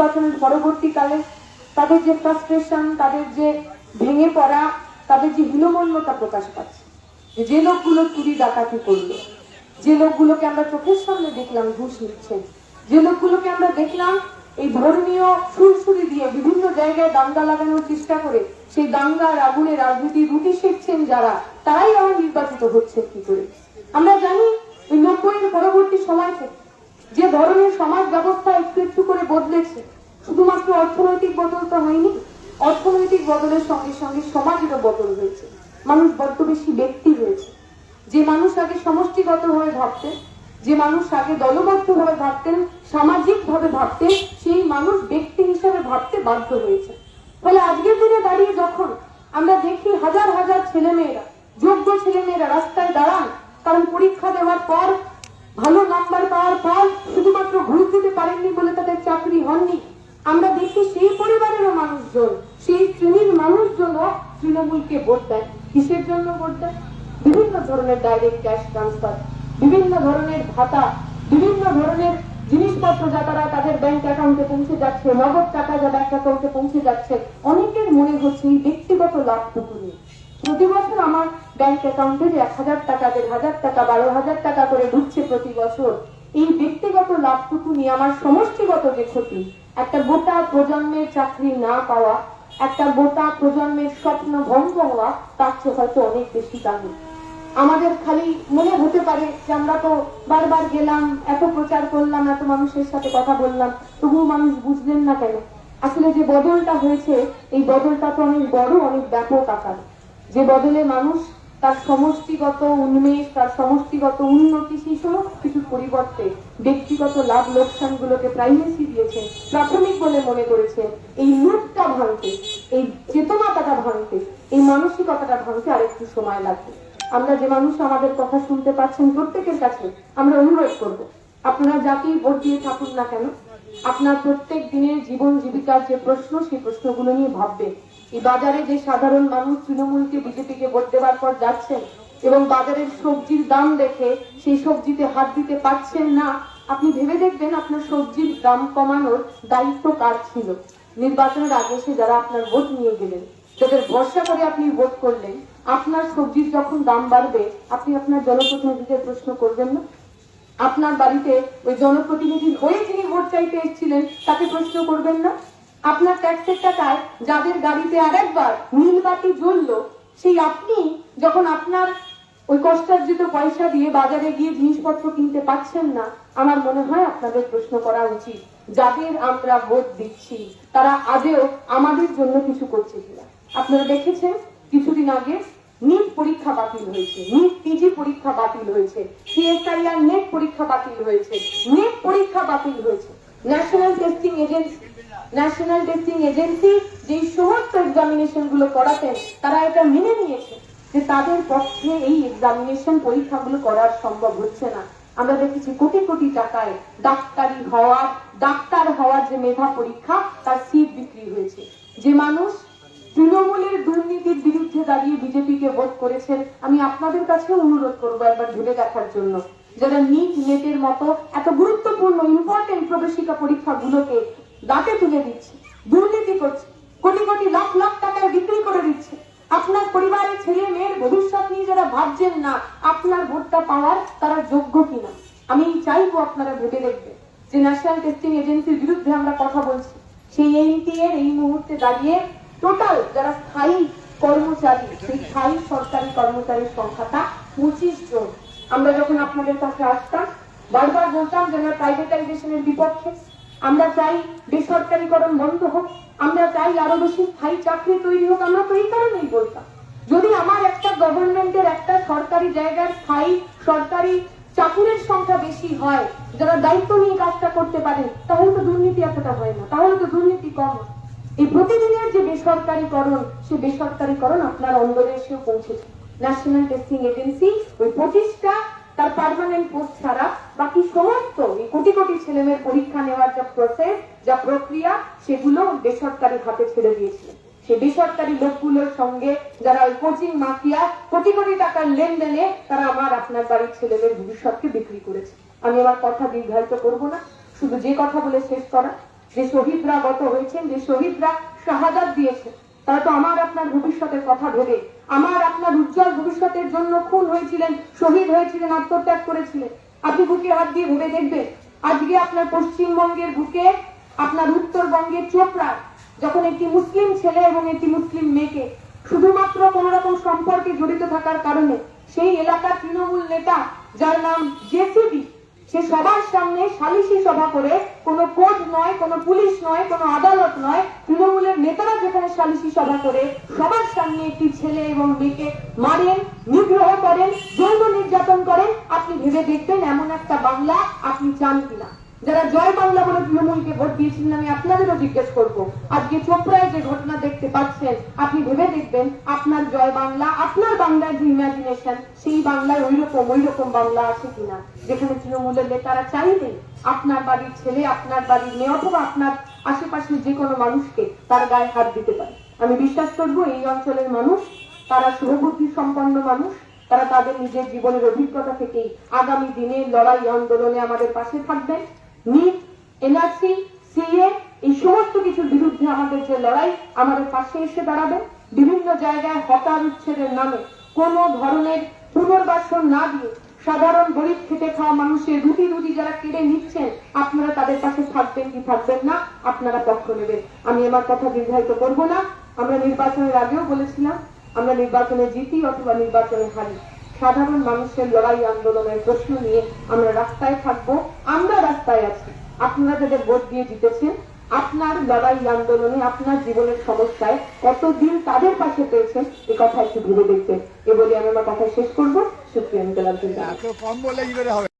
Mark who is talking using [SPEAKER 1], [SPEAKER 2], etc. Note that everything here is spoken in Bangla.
[SPEAKER 1] নির্বাচনের পরবর্তীকালে তাদের যে ফ্রাস্ট্রেশন তাদের যে ভেঙে পড়া, তাদের যে হীনমন্যতা প্রকাশ পাচ্ছে, যে লোকগুলো চুরি ডাকাতি করল, যে লোকগুলোকে আমরা চোখের সামনে দেখলাম ঘুষ নিচ্ছেন যে লোকগুলোকে আমরা দেখলাম এই ধর্মীয় সুরসুরি দিয়ে বিভিন্ন জায়গায় দাঙ্গা লাগানোর চেষ্টা করে, সেই দাঙ্গার আগুনে রাজনীতি রুটি শিখছেন যারা, তারাই আবার নির্বাচিত হচ্ছে কি করে? আমরা জানি এই নব্বইয়ের পরবর্তী সময় থেকে যে ধরনের সমাজ ব্যবস্থা একটু একটু করে বদলেছে শুধুমাত্র অর্থনৈতিক বদল তো হয়নি, অর্থনৈতিক বদলের সঙ্গে সঙ্গে সমাজেরও বদল হয়েছে। মানুষ বড্ড বেশি ব্যক্তি হয়েছে। যে মানুষ আগে সমষ্টিগতভাবে ভাবতেন, যে মানুষ আগে দলবদ্ধভাবে ভাবতেন সামাজিক ভাবে ভাবতেন, সেই মানুষ ব্যক্তি হিসাবে ভাবতে বাধ্য হয়েছে। ফলে আজকের দিনে দাঁড়িয়ে যখন আমরা দেখি হাজার হাজার ছেলেমেয়েরা, যোগ্য ছেলেমেয়েরা রাস্তায় দাঁড়ান, কারণ পরীক্ষা দেওয়ার পর, ভালো নাম্বার পাওয়ার পর, শুধুমাত্র ঘুষ দিতে পারেননি বলে তাদের চাকরি হননি আমরা দেখি সেই পরিবারেরও মানুষজন, সেই শ্রেণির মানুষজনও তৃণমূলকে ভোট দেয়, কিসের জন্য ভোট দেয়? বিভিন্ন ধরনের ডাইরেক্ট ক্যাশ ট্রান্সফার বিভিন্ন ধরনের ভাতা, বিভিন্ন ধরনের জিনিসপত্র যা তারা তাদের ব্যাংক অ্যাকাউন্টে পৌঁছে যাচ্ছে, নগদ টাকা যা ব্যাংক অ্যাকাউন্টে পৌঁছে যাচ্ছে, অনেকের মনে হচ্ছে এই ব্যক্তিগত লাভটুকু নিয়ে প্রতি বছর আমার ব্যাংক অ্যাকাউন্টে যে এক হাজার টাকা, দেড় হাজার টাকা, বারো হাজার টাকা করে ঢুকছে প্রতি বছর, এই ব্যক্তিগত লাভটুকু নিয়ে আমার সমষ্টিগত যে ক্ষতি একটা গোটা প্রজন্মের চাকরি না পাওয়া, একটা গোটা প্রজন্মের স্বপ্ন ভঙ্গ হওয়া, তার চেয়ে হয়তো অনেক বেশি দামি। আমাদের খালি মনে হতে পারে যে আমরা তো বারবার গেলাম, এত প্রচার করলাম, এত মানুষের সাথে কথা বললাম, তবুও মানুষ বুঝলেন না কেন? আসলে যে বদলটা হয়েছে, এই বদলটা তো অনেক বড়, অনেক ব্যাপক আকার। যে বদলে মানুষ তার সমষ্টিগত উন্মেষ, তার সমষ্টিগত উন্নতি, সেই সমস্ত পরিবর্তে ব্যক্তিগত লাভ লোকসান গুলোকে প্রাইমেসি দিয়েছে, প্রাথমিক বলে মনে করেছে। এই লুটটা ভাঙতে, এই চেতনাটাটা ভাঙতে, এই মানসিকতাটা ভাঙতে আরেকটু সময় লাগবে। আমরা যে মানুষ আমাদের কথা শুনতে পাচ্ছেন প্রত্যেকের কাছে, আমরা অনুরোধ করব, আপনারা যাকেই ভোট দিয়ে থাকুন না কেন, আপনার প্রত্যেক দিনের জীবন জীবিকার যে প্রশ্ন, সেই প্রশ্নগুলো নিয়ে ভাববেন এই বাজারে যে সাধারণ মানুষ তৃণমূলকে, বিজেপিকে ভোট দেওয়ার পর যাচ্ছেন এবং বাজারের সবজির দাম দেখে সেই সবজিতে হাত দিতে পারছেন না, আপনি ভেবে দেখবেন আপনার সবজির দাম কমানোর দায়িত্ব কার ছিল? নির্বাচনের আগে সে যারা আপনার ভোট নিয়ে গেলেন, যাদের ভরসা করে আপনি ভোট করলেন, আপনার সবজির যখন দাম বাড়বে, আপনি আপনার জনপ্রতিনিধিদের প্রশ্ন করবেন না? আপনার বাড়িতে ওই জনপ্রতিনিধি হয়ে যিনি ভোট চাইতে এসেছিলেন, তাকে প্রশ্ন করবেন না? আপনার ট্যাক্সের টাকায় যাদের গাড়িতে আরেকবার নীল বাতি জ্বললো, সেই আপনি যখন আপনার ওই কষ্টার্জিত পয়সা দিয়ে বাজারে গিয়ে জিনিসপত্র কিনতে পাচ্ছেন না, আমার মনে হয় আপনাদের প্রশ্ন করা উচিত। যাদের আমরা ভোট দিচ্ছি, তারা আদেও আমাদের জন্য কিছু করছে কিনা। আপনারা দেখেছেন, কিছুদিন আগে নিট পরীক্ষা বাতিল হয়েছে। নিট পিজি পরীক্ষা বাতিল হয়েছে। সিএসআইআর নেট পরীক্ষা বাতিল হয়েছে। নেট পরীক্ষা বাতিল হয়েছে। National testing agency national testing agency যে সমস্ত এক্সামিনেশনগুলো করাতেন, তারা এটা মেনে নিয়েছে। যে তাদের পক্ষে এই এক্সামিনেশন পরীক্ষাগুলো করার সম্ভব হচ্ছে না। আমরা দেখেছি কোটি কোটি টাকায় ডাক্তারি হওয়ার ডাক্তার হওয়ার যে মেধা পরীক্ষা, তার সিট বিক্রি হয়েছে। যে মানুষ তৃণমূলের দুর্নীতির বিরুদ্ধে দাঁড়িয়ে বিজেপিকে ভোট করেছেন, আমি আপনাদের কাছেও অনুরোধ করব একবার ভেবে দেখার জন্য। যারা নিট নেটের মতো এত গুরুত্বপূর্ণ ইম্পর্টেন্ট প্রবেশিকা পরীক্ষাগুলোকে দাঁতে তুলে দিচ্ছে, দুর্নীতি করছে, কোটি কোটি লাখ লাখ টাকায় বিক্রি করে দিচ্ছে। আপনার পরিবারের ছেলে মেয়ের ভবিষ্যৎ নিয়ে যারা ভাবছেন না, আপনার ভোটটা পাওয়ার তারা যোগ্য কিনা? আমি চাইব আপনারা ভেবে দেখবেন। যে ন্যাশনাল টেস্টিং এজেন্সির বিরুদ্ধে আমরা কথা বলছি। সেই এনটি এর এই মুহূর্তে দাঁড়িয়ে টোটাল যারা স্থায়ী কর্মচারী, সেই স্থায়ী সরকারি কর্মচারীর সংখ্যাটা পঁচিশ জন। আমরা যখন আপনাদের কাছে আসতাম, বারবার বলতাম যে আমরা প্রাইভেটাইজেশনের বিপক্ষে। আমরা চাই বেসরকারিকরণ বন্ধ হোক। আমরা চাই আরও বেশি স্থায়ী চাকরি তৈরি হোক, আমরা তো এই কারণেই বলতাম। যদি আমার একটা গভর্নমেন্টের একটা সরকারি জায়গার স্থায়ী সরকারি চাকুরের সংখ্যা বেশি হয়, যারা দায়িত্ব নিয়ে কাজটা করতে পারে, তাহলে তো দুর্নীতি এতটা হয় না, তাহলে তো দুর্নীতি কম। এই প্রতিদিনের যে বেসরকারিকরণ, সে বেসরকারিকরণ আপনার অন্দরে এসেও পৌঁছেছে। ন্যাশনাল টেস্টিং এজেন্সি ওই পঁচিশটা তার পার্মানেন্ট পোস্ট ছাড়া বাকি সমস্ত কোটি কোটি ছেলেমেয়ের পরীক্ষা নেওয়ার যা প্রসেস যা প্রক্রিয়া, সেগুলো বেসরকারি হাতে ছেড়ে দিয়েছিলেন সেই বেসরকারি লোকগুলোর সঙ্গে যারা ওই কোচিং মাফিয়া, কোটি কোটি টাকার লেনদেনে তারা আমার আপনার বাড়ির ছেলেদের ভবিষ্যৎকে বিক্রি করেছে। আমি আমার কথা দীর্ঘায়িত করব না। শুধু যে কথা বলে শেষ করা, যে শহীদরা গত হয়েছেন, যে শহীদরা শাহাদাত দিয়েছেন, তারা তো আমার আপনার ভবিষ্যতের কথা ভেবে আমার, আপনার উজ্জ্বল ভবিষ্যতের জন্য খুন হয়েছিলেন, শহীদ হয়েছিলেন, আত্মত্যাগ করেছিলেন। আপনি বুকে হাত দিয়ে ভেবে দেখবেন, আজকে আপনার পশ্চিমবঙ্গের বুকে, আপনার উত্তরবঙ্গের চোপড়া যখন একটি মুসলিম ছেলে এবং একটি মুসলিম মেয়েকে শুধুমাত্র কোন রকম সম্পর্কে জড়িত থাকার কারণে সেই এলাকার তৃণমূল নেতা, যার নাম জেসিবি সে সবার সামনে সালিশি সভা করে কোনো কোর্ট নয়, কোনো পুলিশ নয়, কোনো আদালত নয়, তৃণমূলের নেতারা যেখানে সালিশি সভা করে সবার সামনে একটি ছেলে এবং মেয়েকে মারেন, নিগ্রহ করেন, যৌন নির্যাতন করেন, আপনি ভেবে দেখবেন এমন একটা বাংলা আপনি চান কিনা। যারা জয় বাংলা বলে তৃণমূলকে ভোট দিয়েছিলেন, আমি আপনাদেরও জিজ্ঞেস করব। আজকে চোপড়ায় যে ঘটনা দেখতে পাচ্ছেন, আপনি ভেবে দেখবেন, আপনার জয় বাংলা, আপনার বাংলার যে ইমাজিনেশন সেই বাংলায় ওই রকম ওই রকম বাংলা আছে কিনা? যেখানে তৃণমূলের নেতারা চাইলেন আপনার বাড়ির ছেলে, আপনার বাড়ির মেয়ে অথবা আপনার আশেপাশের যে কোনো মানুষকে তার গায়ে হাত দিতে পারে। আমি বিশ্বাস করব, এই অঞ্চলের মানুষ, তারা শুভবুদ্ধি সম্পন্ন মানুষ, তারা তাদের নিজের জীবনের অভিজ্ঞতা থেকেই আগামী দিনে লড়াই, আন্দোলনে আমাদের পাশে থাকবেন। নিট এনআরসি, সিএ, এই সমস্ত কিছুর বিরুদ্ধে আমাদের যে লড়াই, আমাদের পাশে এসে দাঁড়াবেন বিভিন্ন জায়গায় উচ্ছেদের নামে ধরনের পুনর্বাসন না দিয়ে সাধারণ গরিব খাওয়া মানুষের রুটি রুটি যারা কেড়ে নিচ্ছেন, আপনারা তাদের পাশে থাকবেন কি থাকবেন না, আপনারা পক্ষ নেবেন। আমি আমার কথা দীর্ঘায়িত করব না। আমরা নির্বাচনের আগেও বলেছিলাম, আমরা নির্বাচনে জিতি অথবা নির্বাচনে হারি। সাধারণ মানুষের লড়াই আন্দোলনের প্রশ্ন নিয়ে আমরা রাস্তায় থাকব, আমরা রাস্তায় আছি। আপনারা যাদের ভোট দিয়ে জিতেছেন, আপনার লড়াই আন্দোলনে আপনার জীবনের সমস্যায় কতদিন তাদের পাশে পেয়েছেন, এ কথা একটু ভেবে দেখবেন এ বলে আমি আমার কথা শেষ করব। সুপ্রিয়